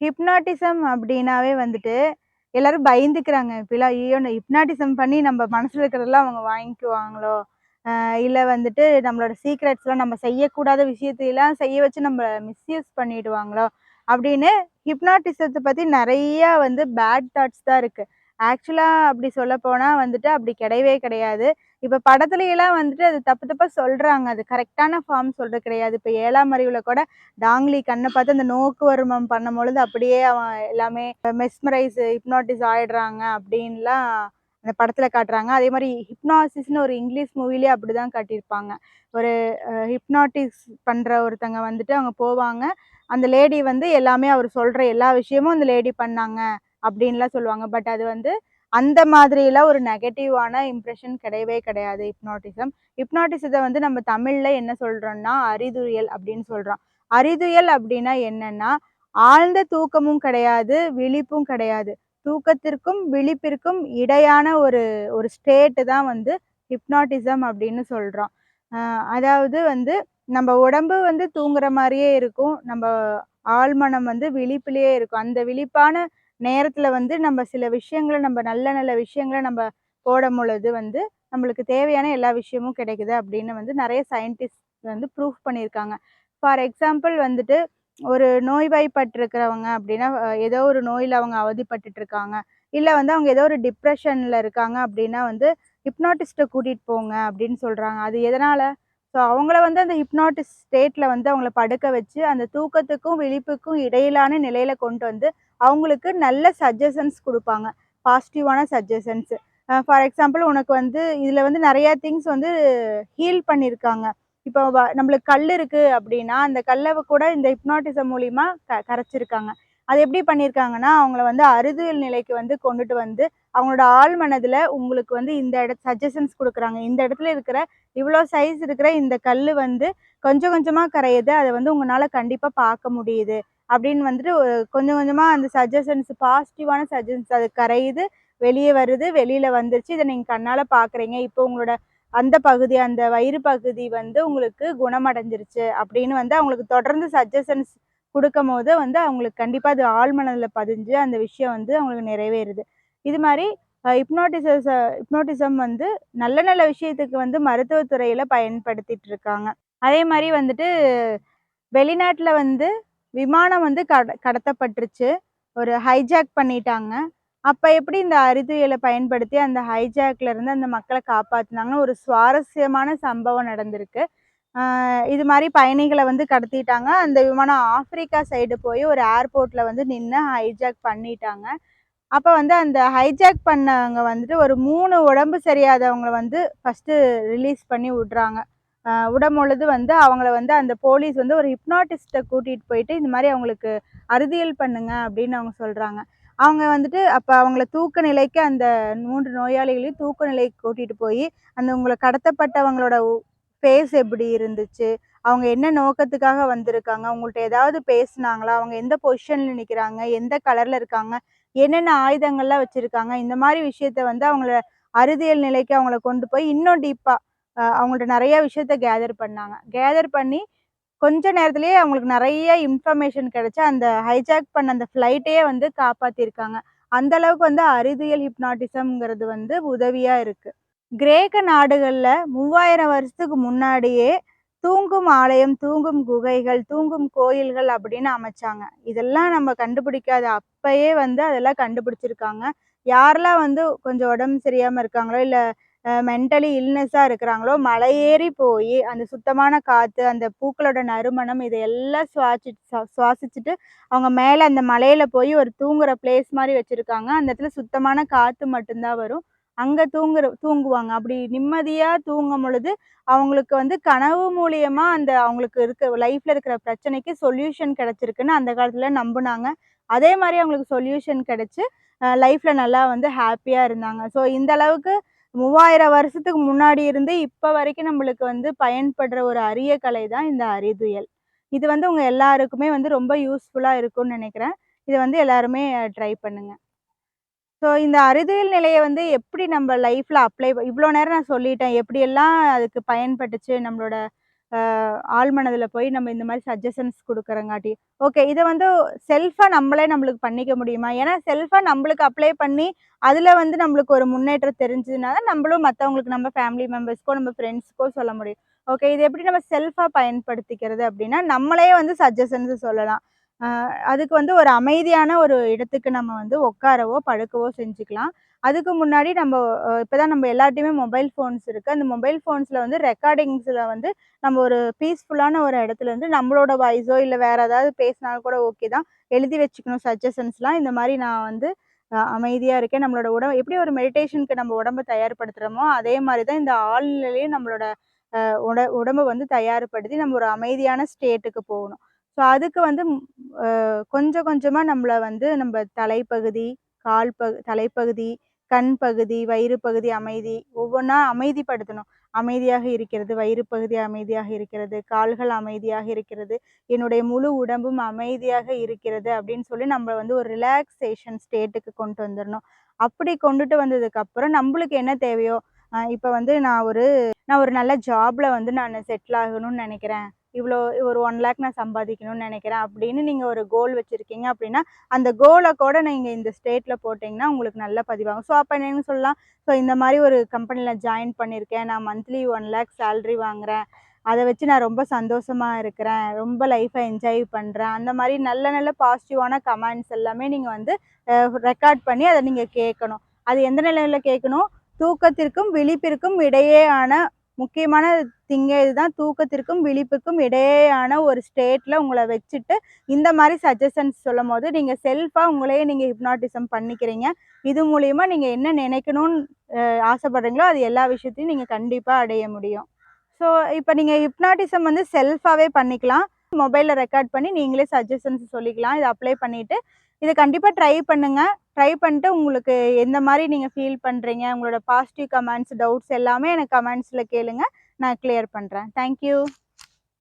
Hypnotism அப்படின்னாவே வந்துட்டு எல்லாரும் பயந்துக்கிறாங்க. இப்பெல்லாம் ஐயோ ஹிப்னாட்டிசம் பண்ணி நம்ம மனசில் இருக்கிறதெல்லாம் அவங்க வாங்கிக்குவாங்களோ? இல்லை வந்துட்டு நம்மளோட சீக்ரெட்ஸ்லாம் நம்ம செய்யக்கூடாத விஷயத்தையெல்லாம் செய்ய வச்சு நம்ம மிஸ்யூஸ் பண்ணிடுவாங்களோ? அப்படின்னு ஹிப்னாட்டிசத்தை பற்றி நிறையா வந்து பேட் தாட்ஸ் தான் இருக்குது ஆக்சுவலாக அப்படி சொல்ல போனால் வந்துட்டு அப்படி கிடையவே கிடையாது. இப்போ படத்துலையெல்லாம் வந்துட்டு அது தப்பு தப்பாக சொல்கிறாங்க அது கரெக்டான ஃபார்ம் சொல்கிறது கிடையாது. இப்போ ஏழாம் அறிவில் கூட டாங்லி கண்ணை பார்த்து அந்த நோக்கு வருமம் பண்ணும் பொழுது அப்படியே அவன் எல்லாமே மெஸ்மரைஸ் ஹிப்னாட்டிஸ் ஆயிடுறாங்க அப்படின்லாம் அந்த படத்தில் காட்டுறாங்க. அதே மாதிரி ஹிப்னாசிஸ்னு ஒரு இங்கிலீஷ் மூவிலே அப்படிதான் காட்டியிருப்பாங்க. ஒரு ஹிப்னாட்டிஸ் பண்ணுற ஒருத்தங்க வந்துட்டு அவங்க போவாங்க. அந்த லேடி வந்து எல்லாமே அவர் சொல்கிற எல்லா விஷயமும் அந்த லேடி பண்ணாங்க. அப்படின்லாம் சொல்லுவாங்க. பட் அது வந்து அந்த மாதிரிலாம் ஒரு நெகட்டிவான இம்ப்ரெஷன் கிடையவே கிடையாது. ஹிப்னாட்டிசம் ஹிப்னாட்டிசத்தை வந்து நம்ம தமிழில் என்ன சொல்கிறோம்னா அறிதுயல் அப்படின்னு சொல்கிறோம் அறிதுயல் அப்படின்னா என்னன்னா ஆழ்ந்த தூக்கமும் கிடையாது விழிப்பும் கிடையாது. தூக்கத்திற்கும் விழிப்பிற்கும் இடையான ஒரு ஒரு ஸ்டேட்டு தான் வந்து ஹிப்னாட்டிசம் அப்படின்னு சொல்கிறோம் அதாவது வந்து நம்ம உடம்பு வந்து தூங்குற மாதிரியே இருக்கும். நம்ம ஆழ்மனம் வந்து விழிப்புலேயே இருக்கும். அந்த விழிப்பான நேரத்தில் வந்து நம்ம சில விஷயங்களை நம்ம நல்ல நல்ல விஷயங்களை நம்ம போடும் பொழுது வந்து நம்மளுக்கு தேவையான எல்லா விஷயமும் கிடைக்குது அப்படின்னு வந்து நிறைய சயின்டிஸ்ட் வந்து ப்ரூஃப் பண்ணியிருக்காங்க. ஃபார் எக்ஸாம்பிள் வந்துட்டு ஒரு நோய்வாய்ப்பட்டிருக்கிறவங்க அப்படின்னா ஏதோ ஒரு நோயில் அவங்க அவதிப்பட்டுட்டு இருக்காங்க இல்லை வந்து அவங்க ஏதோ ஒரு டிப்ரெஷனில் இருக்காங்க அப்படின்னா வந்து ஹிப்னாட்டிஸ்ட்டை கூட்டிகிட்டு போங்க அப்படின்னு சொல்கிறாங்க அது எதனால்? ஸோ அவங்கள வந்து அந்த ஹிப்னாட்டிஸ் ஸ்டேட்டில் வந்து அவங்கள படுக்க வச்சு அந்த தூக்கத்துக்கும் விழிப்புக்கும் இடையிலான நிலையில் கொண்டு வந்து அவங்களுக்கு நல்ல சஜஷன்ஸ் கொடுப்பாங்க. பாசிட்டிவான சஜஷன்ஸு ஃபார் எக்ஸாம்பிள் உனக்கு வந்து இதில் வந்து நிறையா திங்ஸ் வந்து ஹீல் பண்ணியிருக்காங்க இப்போ வ- நம்மளுக்கு கல் இருக்குது அப்படின்னா அந்த கல்லை கூட இந்த ஹிப்னாட்டிசம் மூலிமா க கரைச்சிருக்காங்க. அது எப்படி பண்ணியிருக்காங்கன்னா அவங்கள வந்து அறுதியல் நிலைக்கு வந்து கொண்டுட்டு வந்து அவங்களோட ஆள் மனதில் உங்களுக்கு வந்து இந்த இட சஜஷன்ஸ் கொடுக்குறாங்க. இந்த இடத்துல இருக்கிற இவ்வளோ சைஸ் இருக்கிற இந்த கல் வந்து கொஞ்சம் கொஞ்சமாக கரையுது. அதை வந்து உங்களால் கண்டிப்பாக பார்க்க முடியுது. அப்படின்னு வந்துட்டு கொஞ்சம் கொஞ்சமாக அந்த சஜஷன்ஸ் பாசிட்டிவான சஜஷன்ஸ் அது கரையுது வெளியே வருது வெளியில் வந்துருச்சு. இதை நீங்கள் கண்ணால் பார்க்குறீங்க. இப்போ உங்களோட அந்த பகுதி அந்த வயிறு பகுதி வந்து உங்களுக்கு குணமடைஞ்சிருச்சு அப்படின்னு வந்து அவங்களுக்கு தொடர்ந்து சஜஷன்ஸ் கொடுக்கும் போது வந்து அவங்களுக்கு கண்டிப்பாக அது ஆழ்மனதில் பதிஞ்சு அந்த விஷயம் வந்து அவங்களுக்கு நிறைவேறுது. இது மாதிரி ஹிப்னோட்டிசஸ் ஹிப்னோட்டிசம் வந்து நல்ல நல்ல விஷயத்துக்கு வந்து மருத்துவத்துறையில் பயன்படுத்திட்டு இருக்காங்க. அதே மாதிரி வந்துட்டு வெளிநாட்டில் வந்து விமானம் வந்து கட கடத்தப்பட்டுருச்சு. ஒரு ஹைஜாக் பண்ணிட்டாங்க. அப்போ எப்படி இந்த அறிவியலை பயன்படுத்தி அந்த ஹைஜாக்ல இருந்து அந்த மக்களை காப்பாற்றினாங்கன்னு ஒரு சுவாரஸ்யமான சம்பவம் நடந்திருக்கு. இது மாதிரி பயணிகளை வந்து கடத்திட்டாங்க. அந்த விமானம் ஆப்பிரிக்கா சைடு போய் ஒரு ஏர்போர்ட்டில் வந்து நின்று ஹைஜாக் பண்ணிட்டாங்க. அப்போ வந்து அந்த ஹைஜாக் பண்ணவங்க வந்துட்டு ஒரு மூணு உடம்பு சரியாதவங்களை வந்து ஃபஸ்ட்டு ரிலீஸ் பண்ணி விடுறாங்க. ஆஹ் விடும் பொழுது வந்து அவங்கள வந்து அந்த போலீஸ் வந்து ஒரு ஹிப்னாட்டிஸ்ட்டை கூட்டிகிட்டு போயிட்டு இந்த மாதிரி அவங்களுக்கு அறுதியல் பண்ணுங்க அப்படின்னு அவங்க சொல்கிறாங்க அவங்க வந்துட்டு அப்போ அவங்கள தூக்க நிலைக்கு அந்த மூன்று நோயாளிகளையும் தூக்க நிலைக்கு கூட்டிகிட்டு போய் அந்த உங்களை கடத்தப்பட்டவங்களோட ஃபேஸ் எப்படி இருந்துச்சு? அவங்க என்ன நோக்கத்துக்காக வந்திருக்காங்க? அவங்கள்ட்ட ஏதாவது பேசுனாங்களா? அவங்க எந்த பொசிஷனில் நிக்கிறாங்க? எந்த கலர்ல இருக்காங்க? என்னென்ன ஆயுதங்கள்லாம் வச்சிருக்காங்க? இந்த மாதிரி விஷயத்த வந்து அவங்கள அறுதியல் நிலைக்கு அவங்கள கொண்டு போய் இன்னும் டீப்பா அவங்கள்ட்ட நிறைய விஷயத்த கேதர் பண்ணாங்க. கேதர் பண்ணி கொஞ்ச நேரத்துலேயே அவங்களுக்கு நிறைய இன்ஃபர்மேஷன் கிடைச்சு அந்த ஹைஜாக் பண்ண அந்த ஃப்ளைட்டையே வந்து காப்பாத்திருக்காங்க. அந்த அளவுக்கு வந்து அறிவியல் ஹிப்னாட்டிசம்ங்கிறது வந்து உதவியா இருக்கு. கிரேக்க நாடுகளில் மூவாயிரம் வருஷத்துக்கு முன்னாடியே தூங்கும் ஆலயம் தூங்கும் குகைகள் தூங்கும் கோயில்கள் அப்படின்னு அமைச்சாங்க. இதெல்லாம் நம்ம கண்டுபிடிக்காத அப்பயே வந்து அதெல்லாம் கண்டுபிடிச்சிருக்காங்க. யாரெல்லாம் வந்து கொஞ்சம் உடம்பு சரியாமல் இருக்காங்களோ இல்லை மென்டலி இல்னஸாக இருக்கிறாங்களோ மலையேறி போய் அந்த சுத்தமான காற்று அந்த பூக்களோட நறுமணம் இதையெல்லாம் சுவாசி சுவாசிச்சுட்டு அவங்க மேலே அந்த மலையில் போய் ஒரு தூங்குற பிளேஸ் மாதிரி வச்சுருக்காங்க. அந்த இடத்துல சுத்தமான காற்று மட்டும்தான் வரும். அங்கே தூங்குற தூங்குவாங்க. அப்படி நிம்மதியாக தூங்கும் பொழுது அவங்களுக்கு வந்து கனவு மூலியமா அந்த அவங்களுக்கு இருக்க லைஃப்ல இருக்கிற பிரச்சனைக்கு சொல்யூஷன் கிடைச்சிருக்குன்னு அந்த காலத்தில் நம்பினாங்க. அதே மாதிரி அவங்களுக்கு சொல்யூஷன் கிடைச்சி லைஃப்ல நல்லா வந்து ஹாப்பியாக இருந்தாங்க. ஸோ இந்த அளவுக்கு மூவாயிரம் வருஷத்துக்கு முன்னாடி இருந்து இப்போ வரைக்கும் நம்மளுக்கு வந்து பயன்படுற ஒரு அரிய கலை தான் இந்த அறிதுயல் இது வந்து உங்கள் எல்லாருக்குமே வந்து ரொம்ப யூஸ்ஃபுல்லாக இருக்கும்னு நினைக்கிறேன். இதை வந்து எல்லாருமே ட்ரை பண்ணுங்கள் ஸோ இந்த அறிவியல் நிலையை வந்து எப்படி நம்ம லைஃப்பில் அப்ளை இவ்வளோ நேரம் நான் சொல்லிட்டேன். எப்படியெல்லாம் அதுக்கு பயன்பட்டுச்சு? நம்மளோட ஆழ்மனதில் போய் நம்ம இந்த மாதிரி சஜஷன்ஸ் கொடுக்குறங்காட்டி. ஓகே இதை வந்து செல்ஃபாக நம்மளே நம்மளுக்கு பண்ணிக்க முடியுமா? ஏன்னா செல்ஃபாக நம்மளுக்கு அப்ளை பண்ணி அதில் வந்து நம்மளுக்கு ஒரு முன்னேற்றம் தெரிஞ்சதுனால நம்மளும் மற்றவங்களுக்கு நம்ம ஃபேமிலி மெம்பர்ஸ்க்கோ நம்ம ஃப்ரெண்ட்ஸ்க்கோ சொல்ல முடியும். ஓகே இது எப்படி நம்ம செல்ஃபாக பயன்படுத்திக்கிறது அப்படின்னா நம்மளே வந்து சஜஷன்ஸ் சொல்லலாம். அதுக்கு வந்து ஒரு அமைதியான ஒரு இடத்துக்கு நம்ம வந்து உட்காரவோ படுக்கவோ செஞ்சுக்கலாம். அதுக்கு முன்னாடி நம்ம இப்போ தான் நம்ம எல்லார்ட்டையுமே மொபைல் ஃபோன்ஸ் இருக்குது அந்த மொபைல் ஃபோன்ஸில் வந்து ரெக்கார்டிங்ஸில் வந்து நம்ம ஒரு பீஸ்ஃபுல்லான ஒரு இடத்துல வந்து நம்மளோட வாய்ஸோ இல்லை வேறு ஏதாவது பேசினாலும் கூட ஓகே தான். எழுதி வச்சுக்கணும் சஜஷன்ஸ்லாம் இந்த மாதிரி நான் வந்து அமைதியாக இருக்கேன். நம்மளோட உடம்பு எப்படி ஒரு மெடிடேஷனுக்கு நம்ம உடம்ப தயார்படுத்துகிறோமோ அதே மாதிரி தான் இந்த ஆழ்நிலையும் நம்மளோட உட உடம்பை வந்து தயார்படுத்தி நம்ம ஒரு அமைதியான ஸ்டேட்டுக்கு போகணும். ஸோ அதுக்கு வந்து கொஞ்சம் கொஞ்சமாக நம்மளை வந்து நம்ம தலைப்பகுதி கால் பகு தலைப்பகுதி கண் பகுதி வயிறு பகுதி அமைதி ஒவ்வொன்றா அமைதிப்படுத்தணும். அமைதியாக இருக்கிறது வயிறு பகுதி அமைதியாக இருக்கிறது கால்கள் அமைதியாக இருக்கிறது என்னுடைய முழு உடம்பும் அமைதியாக இருக்கிறது அப்படின்னு சொல்லி நம்ம வந்து ஒரு ரிலாக்ஸேஷன் ஸ்டேட்டுக்கு கொண்டு வந்துடணும் அப்படி கொண்டுட்டு வந்ததுக்கப்புறம் நம்மளுக்கு என்ன தேவையோ இப்போ வந்து நான் ஒரு நான் ஒரு நல்ல ஜாப்ல வந்து நான் செட்டில் ஆகணும்னு நினைக்கிறேன். இவ்வளோ ஒரு ஒன் லேக் நான் சம்பாதிக்கணும்னு நினைக்கிறேன் அப்படின்னு நீங்கள் ஒரு கோல் வச்சுருக்கீங்க அப்படின்னா அந்த கோலை கூட நீங்கள் இந்த ஸ்டேட்டில் போட்டிங்கன்னா உங்களுக்கு நல்ல பதிவாகும். ஸோ அப்போ என்ன சொல்லலாம். ஸோ இந்த மாதிரி ஒரு கம்பெனியில் ஜாயின் பண்ணியிருக்கேன் நான் மந்த்லி ஒன் லேக் சேல்ரி வாங்குகிறேன் அதை வச்சு நான் ரொம்ப சந்தோஷமாக இருக்கிறேன். ரொம்ப லைஃப்பை என்ஜாய் பண்ணுறேன் அந்த மாதிரி நல்ல நல்ல பாசிட்டிவான கமெண்ட்ஸ் எல்லாமே நீங்கள் வந்து ரெக்கார்ட் பண்ணி அதை நீங்கள் கேட்கணும். அது எந்த நிலையில் கேட்கணும்? தூக்கத்திற்கும் விழிப்பிற்கும் இடையேயான முக்கியமான திங்க இதுதான். தூக்கத்திற்கும் விழிப்புக்கும் இடையேயான ஒரு ஸ்டேட்டில் உங்களை வச்சுட்டு இந்த மாதிரி சஜஷன்ஸ் சொல்லும் போது நீங்கள் செல்ஃபாக உங்களையே நீங்கள் ஹிப்னாட்டிசம் பண்ணிக்கிறீங்க. இது மூலயமா நீங்கள் என்ன நினைக்கணும்னு ஆசைப்படுறீங்களோ அது எல்லா விஷயத்தையும் நீங்கள் கண்டிப்பாக அடைய முடியும். ஸோ இப்போ நீங்கள் ஹிப்னாட்டிசம் வந்து செல்ஃபாகவே பண்ணிக்கலாம். மொபைலில் ரெக்கார்ட் பண்ணி நீங்களே சஜஷன்ஸ் சொல்லிக்கலாம். இதை அப்ளை பண்ணிவிட்டு இதை கண்டிப்பாக ட்ரை பண்ணுங்கள் ட்ரை பண்ணிட்டு உங்களுக்கு எந்த மாதிரி நீங்கள் ஃபீல் பண்ணுறீங்க உங்களோட பாசிட்டிவ் கமெண்ட்ஸ் டவுட்ஸ் எல்லாமே எனக்கு கமெண்ட்ஸில் கேளுங்க. நான் கிளியர் பண்ணுறேன் தேங்க்யூ